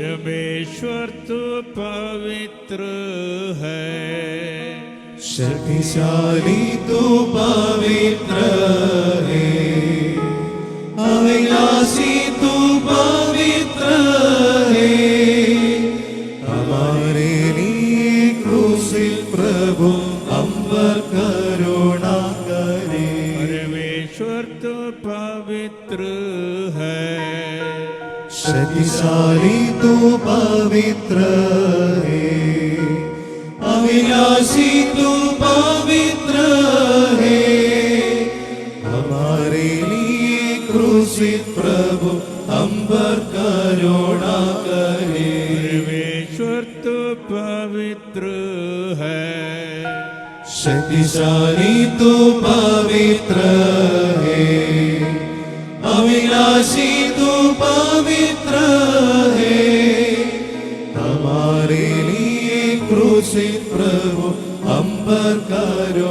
परमेश्वर तू पवित्र है। शक्तिशाली तू पवित्र है। अविनाशी तू पवित्र है। हमारे लिए क्रूसिल प्रभु पर करुणा करे। परमेश्वर तू पवित्र है शक्तिशाली तू पवित्र है। अविनाशी तू पवित्र है। हमारे लिए क्रूसित प्रभु हम पर करुणा करे। परमेश्वर तू पवित्र है। शक्तिशाली तू पवित्र है। अविनाशी तू पवित्र है हमारे लिए क्रूसित प्रभु हम पर करुणा